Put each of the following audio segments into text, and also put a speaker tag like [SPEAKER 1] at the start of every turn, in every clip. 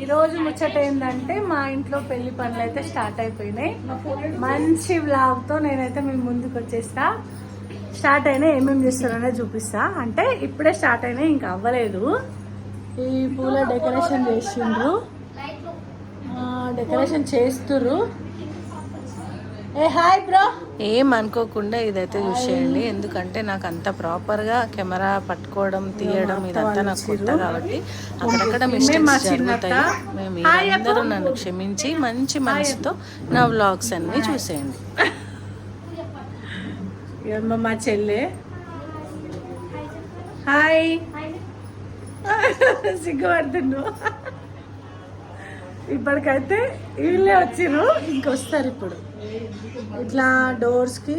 [SPEAKER 1] ఈరోజు ముచ్చట ఏంటంటే మా ఇంట్లో పెళ్ళి పనులు అయితే స్టార్ట్ అయిపోయినాయి. మంచి వ్లాగ్తో నేనైతే మీ ముందుకు వచ్చేస్తా. స్టార్ట్ అయినా ఏమేమి చేస్తారనే చూపిస్తా. అంటే ఇప్పుడే స్టార్ట్ అయినాయి ఇంకా అవ్వలేదు. ఈ పూల డెకరేషన్ చేసిండ్రు. డెకరేషన్ చేస్తుర్రు. ఏ హాయ్ బ్రో.
[SPEAKER 2] ఏం అనుకోకుండా ఇదైతే చూసేయండి. ఎందుకంటే నాకు అంత ప్రాపర్గా కెమెరా పట్టుకోవడం తీయడం ఇదంతా నాకు కొత్త కాబట్టి అక్కడక్కడ మిస్టేక్స్. జరుగుతాయి. మేము అందరూ నన్ను క్షమించి మంచి మనసుతో నా వ్లాగ్స్ అన్ని చూసేయండి.
[SPEAKER 1] మా చెల్లె. హాయ్. సిగ్గుపడుతుండు. ఇప్పటికైతే వీళ్ళే వచ్చిర్రు. ఇంకొస్తారు ఇప్పుడు. ఇట్లా డోర్స్కి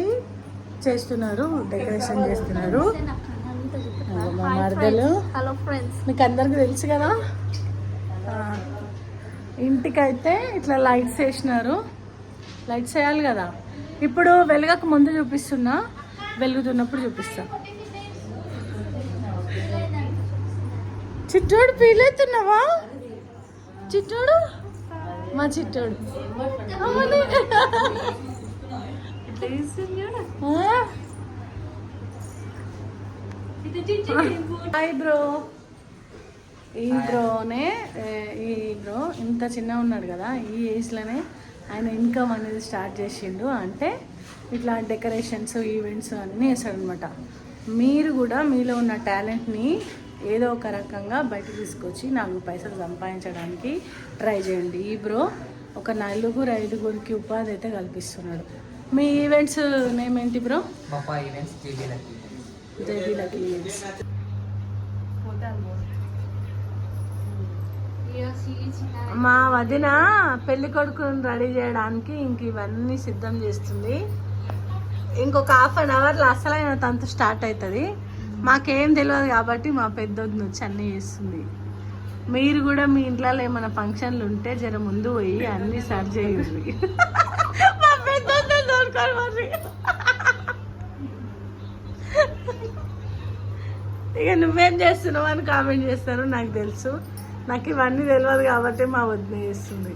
[SPEAKER 1] చేస్తున్నారు డెకరేషన్ చేస్తున్నారు. మా మరదలు.
[SPEAKER 3] హలో ఫ్రెండ్స్
[SPEAKER 1] మీకు అందరికి తెలుసు కదా? ఇంటికైతే ఇట్లా లైట్స్ వేసినారు. లైట్స్ వేయాలి కదా? ఇప్పుడు వెలగక ముందు చూపిస్తున్నా. వెలుగుతున్నప్పుడు చూపిస్తా. చిట్టోడు ఫీల్ అవుతున్నావా? చిట్టోడు? మా చిట్టోడు? Hi bro. ఈ బ్రోనే ఈ బ్రో ఇంత చిన్న ఉన్నాడు కదా ఈ ఏజ్లోనే ఆయన ఇన్కమ్ అనేది స్టార్ట్ చేసిండు. అంటే ఇట్లా డెకరేషన్స్ ఈవెంట్స్ అన్నీ వేస్తాడనమాట మీరు కూడా మీలో ఉన్న టాలెంట్ని ఏదో ఒక రకంగా బయటకు తీసుకొచ్చి నాలుగు పైసలు సంపాదించడానికి ట్రై చేయండి. ఈ బ్రో ఒక నలుగురు ఐదుగురికి ఉపాధి అయితే కల్పిస్తున్నాడు. మీ ఈవెంట్స్ నేమ్ ఏంటి బ్రో. JB events. మా వదిన పెళ్ళి కొడుకుని రెడీ చేయడానికి ఇంక ఇవన్నీ సిద్ధం చేస్తుంది. ఇంకొక హాఫ్ అన్ అవర్లో అసలైన తంతు స్టార్ట్ అవుతుంది. మాకేం తెలియదు కాబట్టి మా పెద్దొద్దు వచ్చి అన్నీ చేస్తుంది. మీరు కూడా మీ ఇంట్లో ఏమైనా ఫంక్షన్లు ఉంటే జర ముందు పోయి అన్నీ సర్చ్ చేయండి. మా పెద్దొద్దు దొరకాలి మరి ఇక నువ్వేం చేస్తున్నావు అని కామెంట్ చేస్తారు నాకు తెలుసు. నాకు ఇవన్నీ తెలియదు కాబట్టి మా వదిన చేస్తుంది.